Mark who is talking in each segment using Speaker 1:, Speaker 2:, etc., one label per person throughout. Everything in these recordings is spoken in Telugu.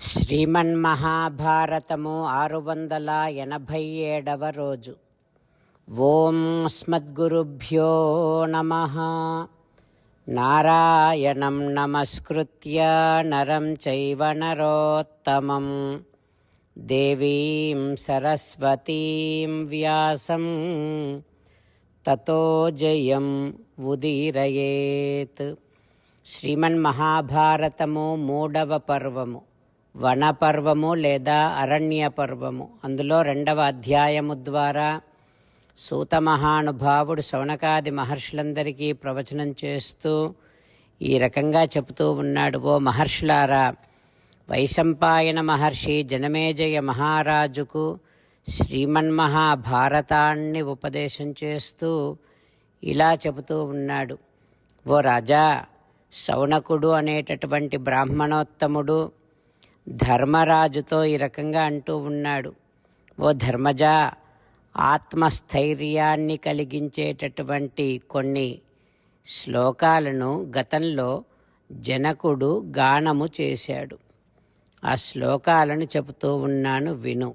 Speaker 1: శ్రీమన్మహాభారతము ఆరు వందల ఎనభై ఏడవ రోజు. ఓం స్మద్గురుభ్యో నమ. నారాయణం నమస్కృత్య నరం చైవ నరోత్తమం. దేవీం సరస్వతీం వ్యాసం. తతో జయం ఉదీరయేత్. శ్రీమన్మహాభారతము మూడవ పర్వము. వనపర్వము లేదా అరణ్య పర్వము అందులో రెండవ అధ్యాయము ద్వారా సూత మహానుభావుడు శౌనకాది మహర్షులందరికీ ప్రవచనం చేస్తూ ఈ రకంగా చెబుతూ ఉన్నాడు ఓ మహర్షులారా వైశంపాయన మహర్షి జనమేజయ మహారాజుకు శ్రీమన్మహాభారతాన్ని ఉపదేశం చేస్తూ ఇలా చెబుతూ ఉన్నాడు. ఓ రాజా శౌనకుడు అనేటటువంటి బ్రాహ్మణోత్తముడు ధర్మరాజుతో ఈ రకంగా అంటూ ఉన్నాడు. ఓ ధర్మజ ఆత్మస్థైర్యాన్ని కలిగించేటటువంటి కొన్ని శ్లోకాలను గతంలో జనకుడు గానము చేశాడు. ఆ శ్లోకాలను చెబుతూ ఉన్నాను విను.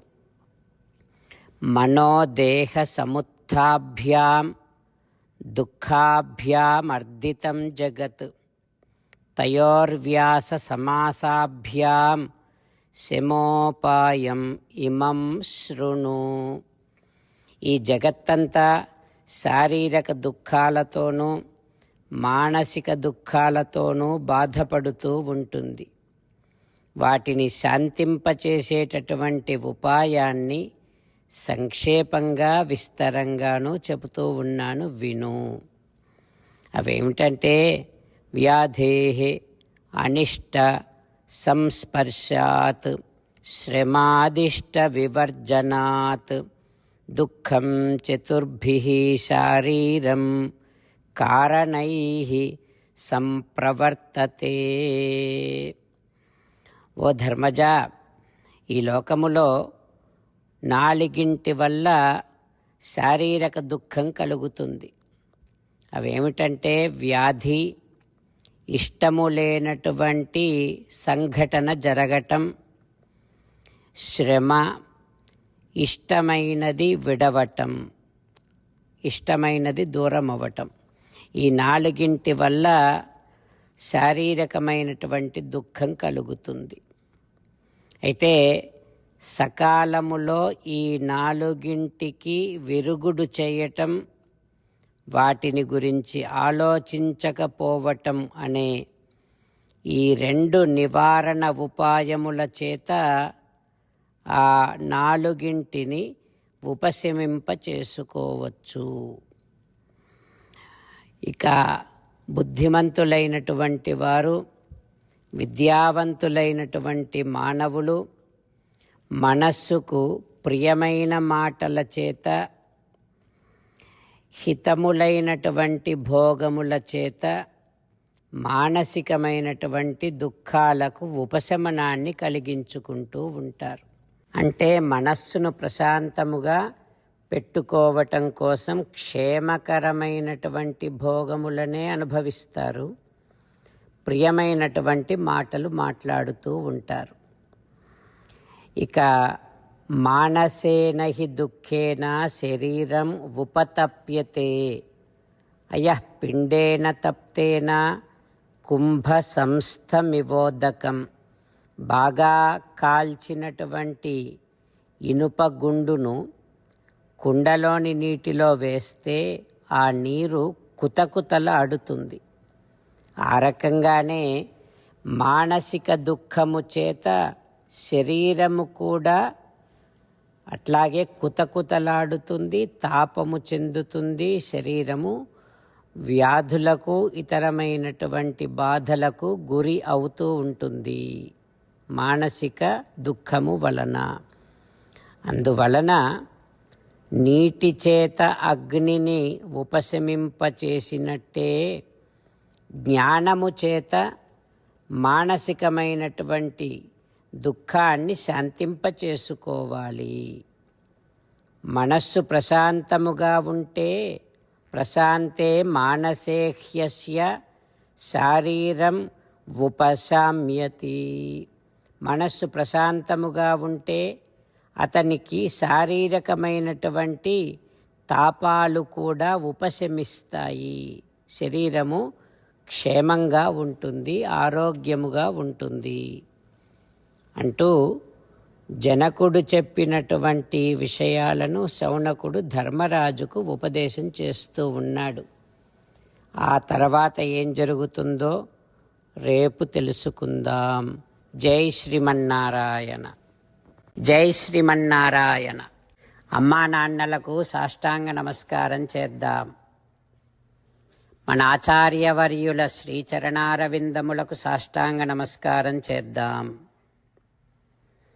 Speaker 1: మనోదేహ సముత్భ్యాం దుఃఖాభ్యామర్దితం జగత్ తయోర్వ్యాస సమాసాభ్యాం శమోపాయం ఇమం శృణు. ఈ జగత్తంతా శారీరక దుఃఖాలతోనూ మానసిక దుఃఖాలతోనూ బాధపడుతూ ఉంటుంది. వాటిని శాంతింపచేసేటటువంటి ఉపాయాన్ని సంక్షేపంగా విస్తరంగాను చెబుతూ ఉన్నాను విను. అవేమిటంటే వ్యాధే అనిష్ట సంస్పర్శాత్ శ్రమాదిష్ట వివర్జనాత్ దుఃఖం చతుర్భి శారీరం కారణై సంప్రవర్తతే. ఓ ధర్మజ ఈ లోకములో నాలుగింటి వల్ల శారీరక దుఃఖం కలుగుతుంది. అవేమిటంటే వ్యాధి ఇష్టము లేనటువంటి సంఘటన జరగటం శ్రమ ఇష్టమైనది విడవటం ఇష్టమైనది దూరం అవ్వటం ఈ నాలుగింటి వల్ల శారీరకమైనటువంటి దుఃఖం కలుగుతుంది. అయితే సకాలములో ఈ నాలుగింటికి విరుగుడు చేయటం వాటిని గురించి ఆలోచించకపోవటం అనే ఈ రెండు నివారణ ఉపాయముల చేత ఆ నాలుగింటిని ఉపశమింప చేసుకోవచ్చు ఇక బుద్ధిమంతులైనటువంటి వారు విద్యావంతులైనటువంటి మానవులు మనస్సుకు ప్రియమైన మాటల చేత హితములైనటువంటి భోగముల చేత మానసికమైనటువంటి దుఃఖాలకు ఉపశమనాన్ని కలిగించుకుంటూ ఉంటారు. అంటే మనస్సును ప్రశాంతముగా పెట్టుకోవటం కోసం క్షేమకరమైనటువంటి భోగములనే అనుభవిస్తారు. ప్రియమైనటువంటి మాటలు మాట్లాడుతూ ఉంటారు. ఇక మానసేన హి దుఃఖేన శరీరం ఉపతప్యతే. అయ పిండేన తప్తేన కుంభ సంస్థమివోదకం. బాగా కాల్చినటువంటి ఇనుప గుండును కుండలోని నీటిలో వేస్తే ఆ నీరు కుతకుతల అడుతుంది. ఆ రకంగానే మానసిక దుఃఖము చేత శరీరము కూడా అట్లాగే కుతకుతలాడుతుంది తాపము చెందుతుంది శరీరము. వ్యాధులకు ఇతరమైనటువంటి బాధలకు గురి అవుతూ ఉంటుంది. మానసిక దుఃఖము వలన. అందువలన నీటి చేత అగ్నిని ఉపశమింపచేసినట్టే జ్ఞానము చేత మానసికమైనటువంటి దుఃఖాన్ని శాంతింపచేసుకోవాలి. మనస్సు ప్రశాంతముగా ఉంటే ప్రశాంతే మానసేహ్యస్య శారీరం ఉపశామ్యతి. మనస్సు ప్రశాంతముగా ఉంటే అతనికి శారీరకమైనటువంటి తాపాలు కూడా ఉపశమిస్తాయి. శరీరము క్షేమంగా ఉంటుంది ఆరోగ్యముగా ఉంటుంది. అంటూ జనకుడు చెప్పినటువంటి విషయాలను శౌనకుడు ధర్మరాజుకు ఉపదేశం చేస్తూ ఉన్నాడు. ఆ తర్వాత ఏం జరుగుతుందో రేపు తెలుసుకుందాం. జై శ్రీమన్నారాయణ. జై శ్రీమన్నారాయణ. అమ్మా నాన్నలకు సాష్టాంగ నమస్కారం చేద్దాం. మన ఆచార్యవర్యుల శ్రీచరణారవిందములకు సాష్టాంగ నమస్కారం చేద్దాం.